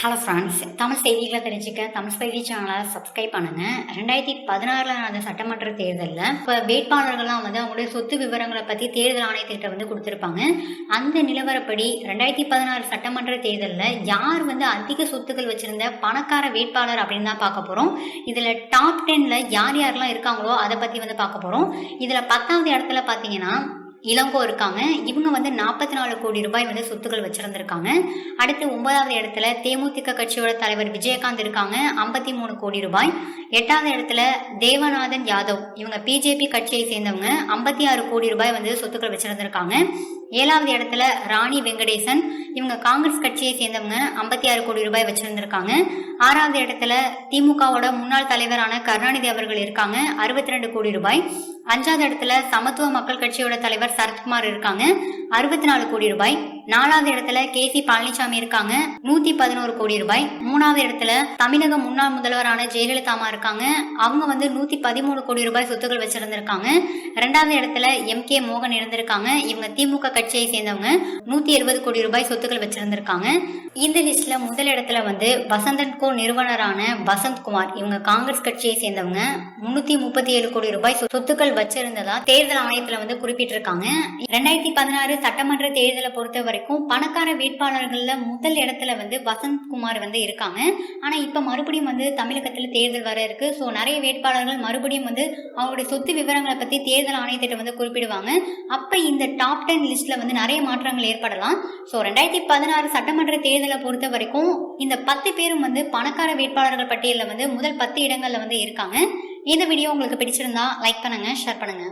Hello friends Tamil செய்திகளை தெரிஞ்சுக்க தமிழ் செய்தி சேனலை சப்ஸ்கிரைப் பண்ணுங்க. ரெண்டாயிரத்தி பதினாறுல நடந்த சட்டமன்ற தேர்தலில் இப்போ வேட்பாளர்கள்லாம் வந்து அவங்களுடைய சொத்து விவரங்களை பற்றி தேர்தல் ஆணையத்திட்ட வந்து கொடுத்துருப்பாங்க. அந்த நிலவரப்படி ரெண்டாயிரத்தி பதினாறு சட்டமன்ற தேர்தலில் யார் வந்து அதிக சொத்துக்கள் வச்சிருந்த பணக்கார வேட்பாளர் அப்படின்னு தான் பார்க்க போகிறோம் இதில் டாப் டென்ல யார் யாரெல்லாம் இருக்காங்களோ அதை பற்றி வந்து பார்க்க போகிறோம் இதில் பத்தாவது இடத்துல பார்த்தீங்கன்னா இளங்கோ இருக்காங்க. இவங்க வந்து நாற்பத்தி நாலு கோடி ரூபாய் வந்து சொத்துக்கள் வச்சிருந்திருக்காங்க. அடுத்து ஒன்பதாவது இடத்துல தேமுதிக கட்சியோட தலைவர் விஜயகாந்த் இருக்காங்க. ஐம்பத்தி மூணு கோடி ரூபாய். எட்டாவது இடத்துல தேவநாதன் யாதவ். இவங்க பிஜேபி கட்சியை சேர்ந்தவங்க. ஐம்பத்தி ஆறு கோடி ரூபாய் வந்து சொத்துக்கள் வச்சிருந்திருக்காங்க. ஏழாவது இடத்துல ராணி வெங்கடேசன். இவங்க காங்கிரஸ் கட்சியை சேர்ந்தவங்க. ஐம்பத்தி ஆறு கோடி ரூபாய் வச்சிருந்திருக்காங்க. ஆறாவது இடத்துல திமுகவோட முன்னாள் தலைவரான கருணாநிதி அவர்கள் இருக்காங்க. அறுபத்தி ரெண்டு கோடி ரூபாய். அஞ்சாவது இடத்துல சமத்துவ மக்கள் கட்சியோட தலைவர் சரத்குமார் இருக்காங்க. அறுபத்தி நாலு கோடி ரூபாய். நாலாவது இடத்துல கே சி பழனிசாமி இருக்காங்க. நூத்தி பதினோரு கோடி ரூபாய். மூணாவது இடத்துல தமிழக முன்னாள் முதல்வரான ஜெயலலிதா அம்மா இருக்காங்க. அவங்க வந்து நூத்தி பதிமூணு கோடி ரூபாய் சொத்துக்கள் வச்சிருந்திருக்காங்க. ரெண்டாவது இடத்துல எம் கே மோகன் இருந்திருக்காங்க. இவங்க திமுக கட்சியை சேர்ந்தவங்க. நூத்தி எழுபது கோடி ரூபாய் சொத்துக்கள் வச்சிருந்திருக்காங்க. இந்த லிஸ்ட்ல முதல் இடத்துல வந்து வசந்தன் கோ நிறுவனரான வசந்த்குமார் இவங்க காங்கிரஸ் கட்சியை சேர்ந்தவங்க. முன்னூத்தி முப்பத்தி ஏழு கோடி ரூபாய் சொத்துக்கள் வச்சிருந்ததா தேர்தல் ஆணையத்துல வந்து குறிப்பிட்டிருக்காங்க. ரெண்டாயிரத்தி பதினாறு சட்டமன்ற தேர்தலை பொறுத்தவரை வரைக்கும் பணக்கார வேட்பாளர்களில் முதல் இடத்துல வந்து வசந்த்குமார் வந்து இருக்காங்க. ஆனால் இப்போ மறுபடியும் வந்து தமிழகத்தில் தேர்தல் வர இருக்கு. ஸோ நிறைய வேட்பாளர்கள் மறுபடியும் வந்து அவங்களுடைய சொத்து விவரங்களை பற்றி தேர்தல் ஆணையத்திட்ட வந்து குறிப்பிடுவாங்க. அப்போ இந்த டாப் டென் லிஸ்ட்டில் வந்து நிறைய மாற்றங்கள் ஏற்படலாம். ஸோ ரெண்டாயிரத்தி பதினாறு சட்டமன்ற தேர்தலை பொறுத்த வரைக்கும் இந்த பத்து பேரும் வந்து பணக்கார வேட்பாளர்கள் பட்டியலில் வந்து முதல் பத்து இடங்களில் வந்து இருக்காங்க. இந்த வீடியோ உங்களுக்கு பிடிச்சிருந்தா லைக் பண்ணுங்க ஷேர் பண்ணுங்க.